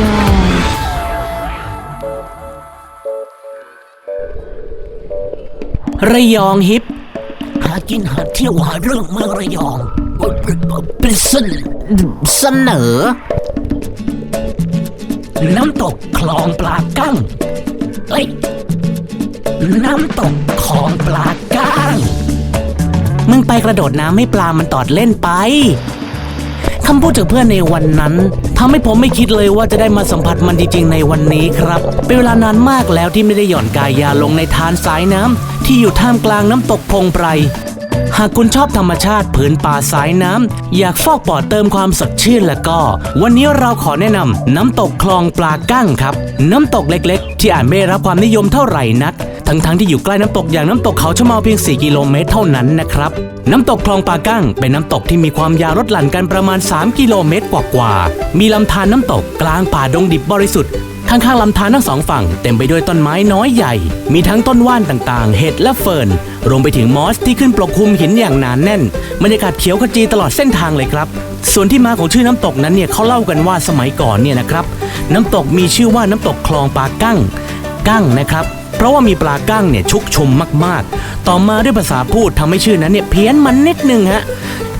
ยองระยองฮิป หากินหาเที่ยวหาเรื่องเมืองระยองเป็นสนเสนอ น้ำตกคลองปลากั้งเอ้ยน้ำตกคลองปลากั้งมึงไปกระโดดน้ำให้ปลามันตอดเล่นไปคำพูดจากเพื่อนในวันนั้น ทำให้ผมไม่คิดเลยว่าจะได้มาสัมผัสมันจริงๆในวันนี้ครับ เป็นเวลานานมากแล้วที่ไม่ได้หย่อนกายยาลงในทานสายน้ำที่อยู่ท่ามกลางน้ำตกพงไพรหากคุณชอบธรรมชาติผืนป่าสายน้ำ อยากฟอกปอดเติมความสดชื่นแล้วก็ วันนี้เราขอแนะนำน้ำตกคลองปลากั้งครับ น้ำตกเล็กๆ ที่อาจไม่รับความนิยมเท่าไหร่นัก ทั้งๆที่อยู่ใกล้น้ำตกอย่างน้ำตกเขาชะเมาเพียง 4 กิโลเมตรเท่านั้นนะครับ น้ำตกคลองปากั้ง เป็นน้ำตกที่มีความยาวลดหลั่นกันประมาณ 3 กิโลเมตรกว่าๆมีลำธารน้ำตกกลางป่าดงดิบบริสุทธิ์ข้างๆลำธารทั้งสองฝั่งเต็มไปด้วยต้นไม้น้อยใหญ่ มีทั้งต้นว่านต่างๆ เห็ดและเฟิร์น รวมไปถึงมอสที่ขึ้นปกคลุมหินอย่างหนานแน่น บรรยากาศเขียวขจีตลอดเส้นทางเลยครับ ส่วนที่มาของชื่อน้ำตกนั้นเนี่ยเขาเล่ากันว่าสมัยก่อนเนี่ยนะครับ น้ำตกมีชื่อว่าน้ำตกคลองปลากั้ง กั้งนะครับ เพราะว่ามีปลากั้งเนี่ยชุกชุมมากๆ ต่อมาด้วยภาษาพูดทำให้ชื่อนั้นเนี่ยเพี้ยนมันนิดนึงฮะ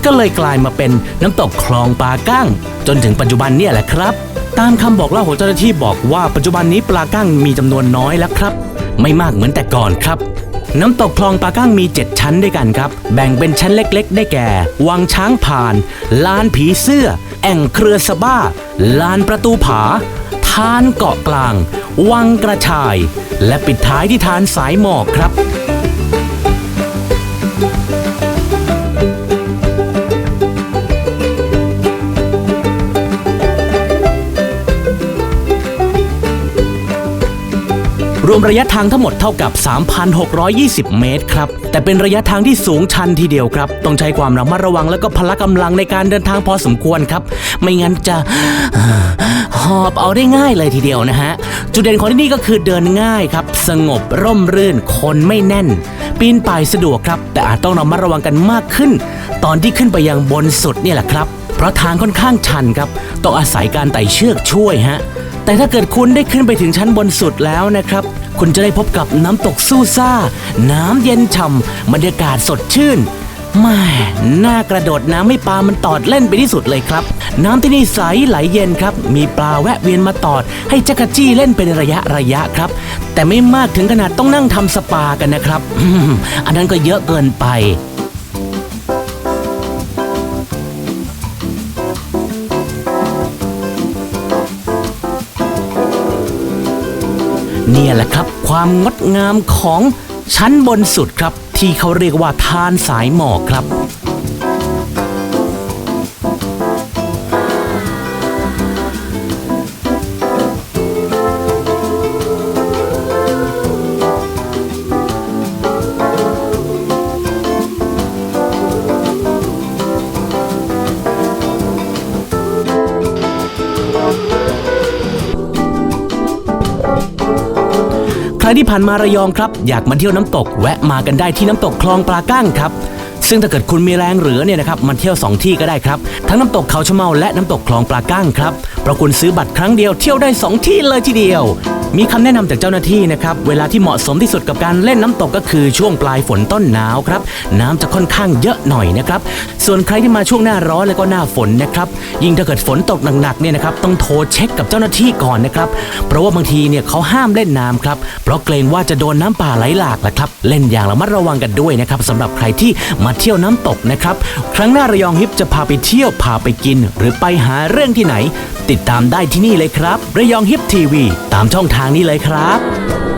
ก็เลยกลายมาเป็นน้ำตกคลองปลากั้ง จนถึงปัจจุบันเนี่ยแหละครับ ตามคำบอกเล่าของเจ้าหน้าที่บอกว่าปัจจุบันนี้ปลากั้งมีจำนวนน้อยแล้วครับ ไม่มากเหมือนแต่ก่อนครับ น้ำตกคลองปลากั้งมี 7 ชั้นด้วยกันครับ แบ่งเป็นชั้นเล็กๆ ได้แก่ วังช้างผ่าน ลานผีเสื้อ แอ่งเครือสบ้า ลานประตูผา ทานเกาะกลาง วังกระชาย และปิดท้ายที่ทานสายหมอกครับ รวมระยะทางทั้งหมดเท่ากับ 3,620 เมตรครับ แต่เป็นระยะทางที่สูงชันทีเดียวครับ ต้องใช้ความระมัดระวังและก็พละกำลังในการเดินทางพอสมควรครับ ไม่งั้นจะหอบเอาได้ง่ายเลยทีเดียวนะฮะ จุดเด่นของที่นี่ก็คือเดินง่ายครับ สงบร่มรื่น คนไม่แน่น ปีนป่ายสะดวกครับ แต่อาจต้องระมัดระวังกันมากขึ้น ตอนที่ขึ้นไปยังบนสุดนี่แหละครับ เพราะทางค่อนข้างชันครับ ต้องอาศัยการไต่เชือกช่วยฮะแต่ถ้าเกิดคุณได้ขึ้นไปถึงชั้นบนสุดแล้วนะครับ คุณจะได้พบกับน้ำตกสู้ซ่า น้ำเย็นฉ่ำบรรยากาศสดชื่นแม่หน้ากระโดดน้ำให้ปลา มันตอดเล่นไปที่สุดเลยครับ น้ำที่นี่ใสไหลเย็นครับ มีปลาแวะเวียนมาตอด ให้จักรจี้เล่นเป็นระยะระยะครับ แต่ไม่มากถึงขนาดต้องนั่งทำสปากันนะครับ อันนั้นก็เยอะเกินไป เนี่ยแหละครับ ความงดงามของชั้นบนสุดครับ ที่เขาเรียกว่าทานสายหมอกครับ ครที่ผ่านมาระยองครับ อยากมาเที่ยวน้ำตกแวะมากันได้ที่น้ำตกคลองปลาก้างครับ ซึ่งถ้าเกิดคุณมีแรงเหลือเนี่ยนะครับมาเที่ยว 2 ที่ก็ได้ครับ ทั้งน้ำตกเขาชะเมาและน้ำตกคลองปลาก้างครับเพราะคุณซื้อบัตรครั้งเดียวเที่ยวได้ 2 ที่เลยทีเดียว มีคำแนะนำจากเจ้าหน้าที่นะครับเวลาที่เหมาะสมที่สุดกับการเล่นน้ำตกก็คือช่วงปลายฝนต้นหนาวครับน้ำจะค่อนข้างเยอะหน่อยนะครับส่วนใครที่มาช่วงหน้าร้อนแล้วก็หน้าฝนนะครับยิ่งถ้าเกิดฝนตกหนักๆเนี่ยนะครับต้องโทรเช็คกับเจ้าหน้าที่ก่อนนะครับเพราะว่าบางทีเนี่ยเขาห้ามเล่นน้ำครับเพราะเกรงว่าจะโดนน้ำป่าไหลหลากนะครับ เล่นอย่างระมัดระวังกันด้วยนะครับสำหรับใครที่มาเที่ยวน้ำตกนะครับ ครั้งหน้าระยองฮิปจะพาไปเที่ยวพาไปกิน หรือไปหาเรื่องที่ไหน ติดตามได้ที่นี่เลยครับ ระยองฮิปทีวี ตามช่องทางนี้เลยครับ